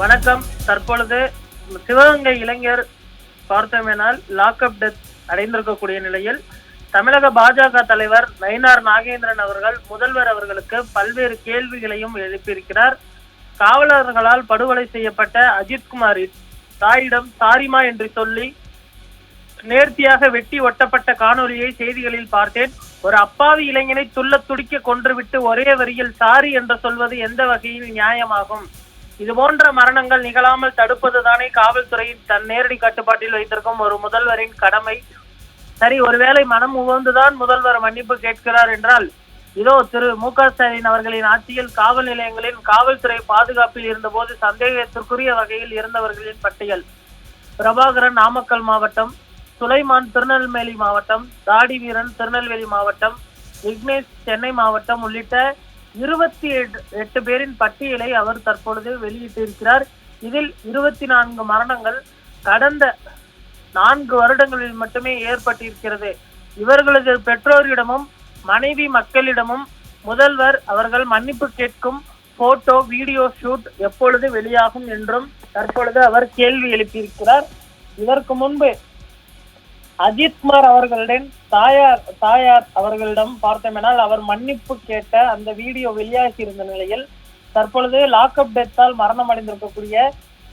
வணக்கம். தற்பொழுது சிவகங்கை இளைஞர் பார்த்தோமேனால் லாக்அப் டெத் அடைந்திருக்கக்கூடிய நிலையில் தமிழக பாஜக தலைவர் நயினார் நாகேந்திரன் அவர்கள் முதல்வர் அவர்களுக்கு பல்வேறு கேள்விகளையும் எழுப்பியிருக்கிறார். காவலர்களால் படுகொலை செய்யப்பட்ட அஜித்குமாரின் தாயிடம் சாரிமா என்று சொல்லி நேர்த்தியாக வெட்டி ஒட்டப்பட்ட காணொலியை செய்திகளில் பார்த்தேன். ஒரு அப்பாவி இளைஞனை துள்ள துடிக்க கொன்றுவிட்டு ஒரே வரியில் சாரி என்று சொல்வது எந்த வகையில் நியாயமாகும்? இது போன்ற மரணங்கள் நிகழாமல் தடுப்பதுதானே காவல்துறையின் தன் நேரடி கட்டுப்பாட்டில் வைத்திருக்கும் ஒரு முதல்வரின் கடமை. சரி ஒருவேளை மனம் உகந்துதான் முதல்வர் மன்னிப்பு கேட்கிறார் என்றால் இதோ திரு மு க ஸ்டாலின் அவர்களின் ஆட்சியில் காவல் நிலையங்களின் காவல்துறை பாதுகாப்பில் இருந்தபோது சந்தேகத்திற்குரிய வகையில் இருந்தவர்களின் பட்டியல். பிரபாகரன் நாமக்கல் மாவட்டம் சுலைமான் திருநெல்வேலி மாவட்டம் தாடி வீரன் திருநெல்வேலி மாவட்டம் விக்னேஷ் சென்னை மாவட்டம் உள்ளிட்ட இருபத்தி எட்டு பேரின் பட்டியலை அவர் தற்பொழுது வெளியிட்டிருக்கிறார். இதில் இருபத்தி நான்கு மரணங்கள் கடந்த நான்கு வருடங்களில் மட்டுமே ஏற்பட்டிருக்கிறது. இவர்களது பெற்றோரிடமும் மனைவி மக்களிடமும் முதல்வர் அவர்கள் மன்னிப்பு கேட்கும் போட்டோ வீடியோ ஷூட் எப்பொழுது வெளியாகும் என்றும் தற்பொழுது அவர் கேள்வி எழுப்பியிருக்கிறார். இதற்கு முன்பு அஜித்குமார் அவர்களிடம் தாயார் தாயார் அவர்களிடம் பார்த்தோமெனால் அவர் மன்னிப்பு கேட்ட அந்த வீடியோ வெளியாகி இருந்த நிலையில் தற்பொழுது லாக்அப் டெத்தால் மரணம் அடைந்திருக்கக்கூடிய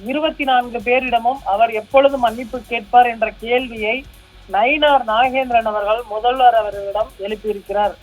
இருபத்தி நான்கு பேரிடமும் அவர் எப்பொழுது மன்னிப்பு கேட்பார் என்ற கேள்வியை நயினார் நாகேந்திரன் அவர்கள் முதல்வர் அவர்களிடம் எழுப்பியிருக்கிறார்.